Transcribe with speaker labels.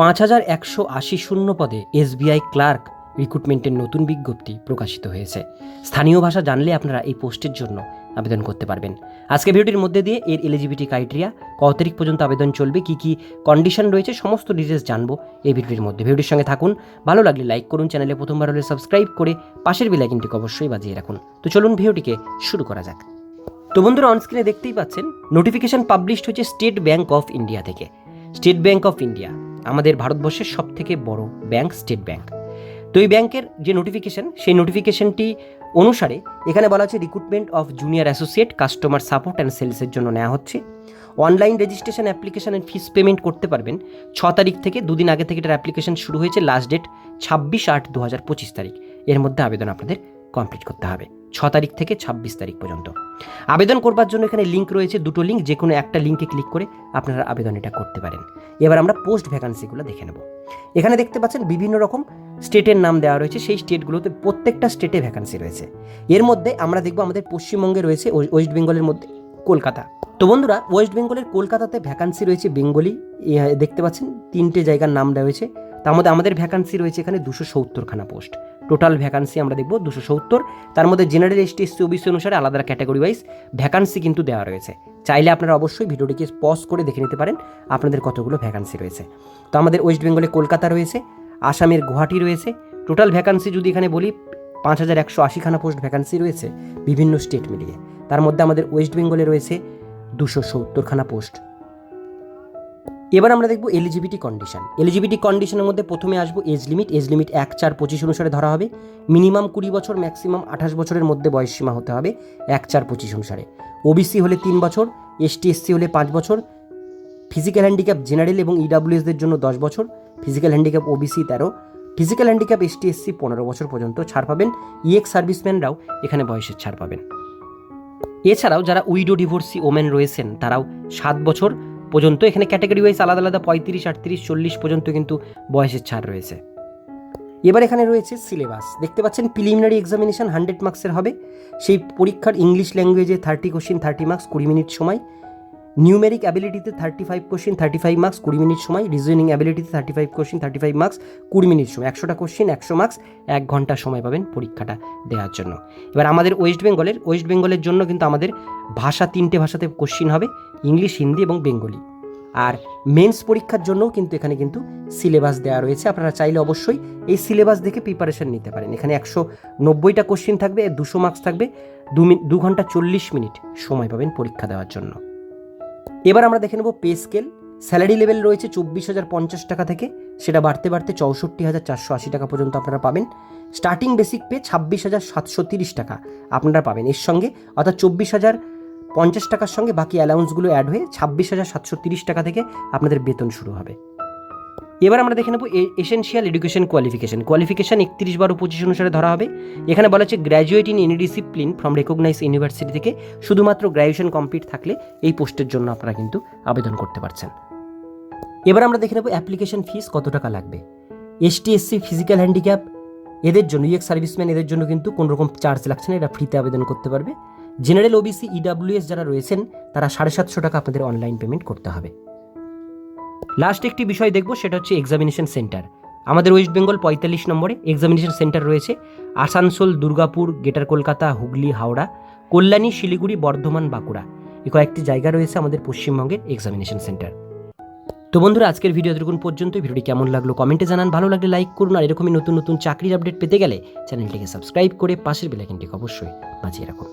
Speaker 1: পাঁচ হাজার একশো আশি শূন্য পদে এসবিআই ক্লার্ক রিক্রুটমেন্টের নতুন বিজ্ঞপ্তি প্রকাশিত হয়েছে। স্থানীয় ভাষা জানলে আপনারা এই পোস্টের জন্য আবেদন করতে পারবেন। আজকে ভিডিওটির মধ্যে দিয়ে এর এলিজিবিলিটি ক্রাইটেরিয়া কত তারিখ পর্যন্ত আবেদন চলবে, কি কি কন্ডিশন রয়েছে, সমস্ত ডিটেলস জানব এই ভিডিওটির মধ্যে। ভিডিওটির সঙ্গে থাকুন, ভালো লাগলে লাইক করুন, চ্যানেলে প্রথমবার হলে সাবস্ক্রাইব করে পাশের বেলাইকিনটিকে অবশ্যই বাজিয়ে রাখুন। তো চলুন ভিডিওটিকে শুরু করা যাক। তো বন্ধুরা অনস্ক্রিনে দেখতেই পাচ্ছেন নোটিফিকেশন পাবলিশড হচ্ছে স্টেট ব্যাঙ্ক অফ ইন্ডিয়া থেকে। স্টেট ব্যাঙ্ক অফ ইন্ডিয়া আমাদের ভারতবর্ষের সব থেকে বড় ব্যাংক স্টেট ব্যাংক। তো এই ব্যাংকের যে নোটিফিকেশন সেই নোটিফিকেশনটি অনুসারে এখানে বলা হচ্ছে recruitment of junior associate customer support and সেলসের জন্য নেওয়া হচ্ছে। Online registration application and fees payment করতে পারবেন। ছ তারিখ থেকে দুদিন আগে থেকে এটার অ্যাপ্লিকেশন শুরু হয়েছে লাস্ট ডেট ছাব্বিশ আট দু হাজার পঁচিশ তারিখ। এর মধ্যে আবেদন আপনাদের কমপ্লিট করতে হবে। ছ তারিখ থেকে ছাব্বিশ তারিখ পর্যন্ত। আবেদন করবার জন্য এখানে লিঙ্ক রয়েছে, দুটো লিঙ্ক যে কোনো একটা লিঙ্কে ক্লিক করে আপনারা আবেদন এটা করতে পারেন। এবার আমরা পোস্ট ভ্যাকান্সিগুলো দেখে নেব। এখানে দেখতে পাচ্ছেন বিভিন্ন রকম স্টেটের নাম দেওয়া রয়েছে, সেই স্টেটগুলোতে প্রত্যেকটা স্টেটে ভ্যাকান্সি রয়েছে। এর মধ্যে আমরা দেখব আমাদের পশ্চিমবঙ্গে রয়েছে ওয়ে- ওয়েস্ট বেঙ্গলের মধ্যে কলকাতা। তো বন্ধুরা ওয়েস্ট বেঙ্গলের কলকাতাতে ভ্যাকান্সি রয়েছে বেঙ্গলি দেখতে পাচ্ছেন তিনটে জায়গার নাম রয়েছে তার মধ্যে আমাদের ভ্যাকান্সি রয়েছে এখানে দুশো সত্তরখানা পোস্ট টোটাল ভ্যাকান্সি আমরা দেখব দুশো সত্তর। তার মধ্যে জেনারেল এসটি এসসি ওবিসি অনুসারে আলাদা ক্যাটাগরি ওয়াইজ ভ্যাকান্সি কিন্তু দেওয়া রয়েছে। চাইলে আপনারা অবশ্যই ভিডিওটিকে পজ করে দেখে নিতে পারেন, আপনাদের কতগুলো ভ্যাকান্সি রয়েছে। তো আমাদের ওয়েস্ট বেঙ্গলে কলকাতা রয়েছে, আসামের গুয়াহাটি রয়েছে। টোটাল ভ্যাকান্সি যদি এখানে বলি, পাঁচ হাজার একশো আশিখানা পোস্ট ভ্যাকান্সি রয়েছে বিভিন্ন স্টেট মিলিয়ে। তার মধ্যে আমাদের ওয়েস্ট বেঙ্গলে রয়েছে দুশো সত্তরখানা পোস্ট এবার আমরা দেখব এলিজিবিলিটি কন্ডিশন এলিজিবিলিটি কন্ডিশনের মধ্যে প্রথমে আসব এজ লিমিট এজ লিমিট এক, চার, পঁচিশ অনুসারে ধরা হবে। মিনিমাম কুড়ি বছর ম্যাক্সিমাম আঠাশ বছরের মধ্যে বয়স সীমা হতে হবে এক, চার, পঁচিশ অনুসারে। ওবিসি হলে তিন বছর এসটি এসসি হলে পাঁচ বছর ফিজিক্যাল হ্যান্ডিক্যাপ জেনারেল এবং ইডাব্লিউএসদের জন্য দশ বছর ফিজিক্যাল হ্যান্ডিক্যাপ ওবিসি তেরো ফিজিক্যাল হ্যান্ডিক্যাপ এসটি এসসি পনেরো বছর পর্যন্ত ছাড় পাবেন। ইএক্স সার্ভিসম্যানরাও এখানে বয়সের ছাড় পাবেন। এছাড়াও যারা উইডো ডিভোর্সি ওমেন রয়েছেন, তারাও সাত বছর পর্যন্ত এখানে ক্যাটাগরি ওয়াইজ আলাদা আলাদা পঁয়ত্রিশ, আটত্রিশ, চল্লিশ পর্যন্ত কিন্তু বয়সের ছাড় রয়েছে। এবার এখানে রয়েছে সিলেবাস দেখতে পাচ্ছেন প্রিলিমিনারি এক্সামিনেশান হান্ড্রেড মার্কসের হবে। সেই পরীক্ষার ইংলিশ ল্যাঙ্গুয়েজে থার্টি কোশ্চিন থার্টি মার্কস কুড়ি মিনিট সময়। Numeric অ্যাবিলিটিতে thirty five question thirty five marks কুড়ি মিনিট সময়। Reasoning অ্যাবিলিটিতে thirty five question thirty five marks কুড়ি মিনিট সময়। একশোটা কোশ্চিন একশো মার্কস এক ঘণ্টা সময় পাবেন পরীক্ষাটা দেওয়ার জন্য। এবার আমাদের ওয়েস্ট বেঙ্গলের ওয়েস্ট বেঙ্গলের জন্য কিন্তু আমাদের ভাষা তিনটে ভাষাতে কোশ্চিন হবে ইংলিশ হিন্দি এবং বেঙ্গলি আর মেন্স পরীক্ষার জন্যও কিন্তু এখানে কিন্তু সিলেবাস দেওয়া রয়েছে। আপনারা চাইলে অবশ্যই এই সিলেবাস দেখে প্রিপারেশন নিতে পারেন। এখানে একশো নব্বইটা কোশ্চিন থাকবে, দুশো মার্কস থাকবে, দু দু ঘণ্টা চল্লিশ মিনিট সময় পাবেন পরীক্ষা দেওয়ার জন্য। এবার আমরা দেখে নেব পে স্কেল। স্যালারি লেভেল রয়েছে চব্বিশ হাজার পঞ্চাশ টাকা থেকে, সেটা বাড়তে বাড়তে চৌষট্টি হাজার চারশো আশি টাকা পর্যন্ত আপনারা পাবেন। স্টার্টিং বেসিক পে ছাব্বিশ হাজার সাতশো তিরিশ টাকা আপনারা পাবেন। এর সঙ্গে অর্থাৎ চব্বিশ হাজার পঞ্চাশ টাকার সঙ্গে বাকি অ্যালাউন্সগুলো অ্যাড হয়ে ছাব্বিশ হাজার সাতশো তিরিশ টাকা থেকে আপনাদের বেতন শুরু হবে। এবার আমরা দেখে নেব এসেনশিয়াল এডুকেশন কোয়ালিফিকেশন কোয়ালিফিকেশন একত্রিশ বারো পঁচিশ অনুসারে ধরা হবে। এখানে বলা হচ্ছে graduate in any discipline from recognise university থেকে শুধুমাত্র গ্র্যাজুয়েশন কমপ্লিট থাকলে এই পোস্টের জন্য আপনারা কিন্তু আবেদন করতে পারছেন। এবার আমরা দেখে নেব অ্যাপ্লিকেশন ফিস কত টাকা লাগবে। এসটি এসসি ফিজিক্যাল হ্যান্ডিক্যাপ এদের জন্য ইএক্স সার্ভিসম্যান এদের জন্য কিন্তু কোনো রকম চার্জ লাগছে না, এরা ফ্রিতে আবেদন করতে পারবে। জেনারেল ওবিসি ইডাব্লিউএস যারা রয়েছেন, তারা সাড়ে সাতশো টাকা আপনাদের অনলাইন পেমেন্ট করতে হবে। লাস্ট একটি বিষয় দেখব, সেটা হচ্ছে এক্সামিনেশন সেন্টার আমাদের ওয়েস্ট বেঙ্গল পঁয়তাল্লিশ নম্বরে এক্সামিনেশন সেন্টার রয়েছে। আসানসোল, দুর্গাপুর গেটার কলকাতা হুগলি, হাওড়া, কল্যাণী, শিলিগুড়ি, বর্ধমান, বাঁকুড়া এই কয়েকটি জায়গা রয়েছে আমাদের পশ্চিমবঙ্গের এক্সামিনেশন সেন্টার তো বন্ধুরা, আজকের ভিডিও এতটুকুন পর্যন্ত ভিডিওটি কেমন লাগল কমেন্টে জানান। ভালো লাগলে লাইক করুন আর এরকমই নতুন নতুন চাকরির আপডেট পেতে গেলে চ্যানেলটিকে সাবস্ক্রাইব করে পাশের বেলাইকনটিকে অবশ্যই বাজিয়ে রাখুন।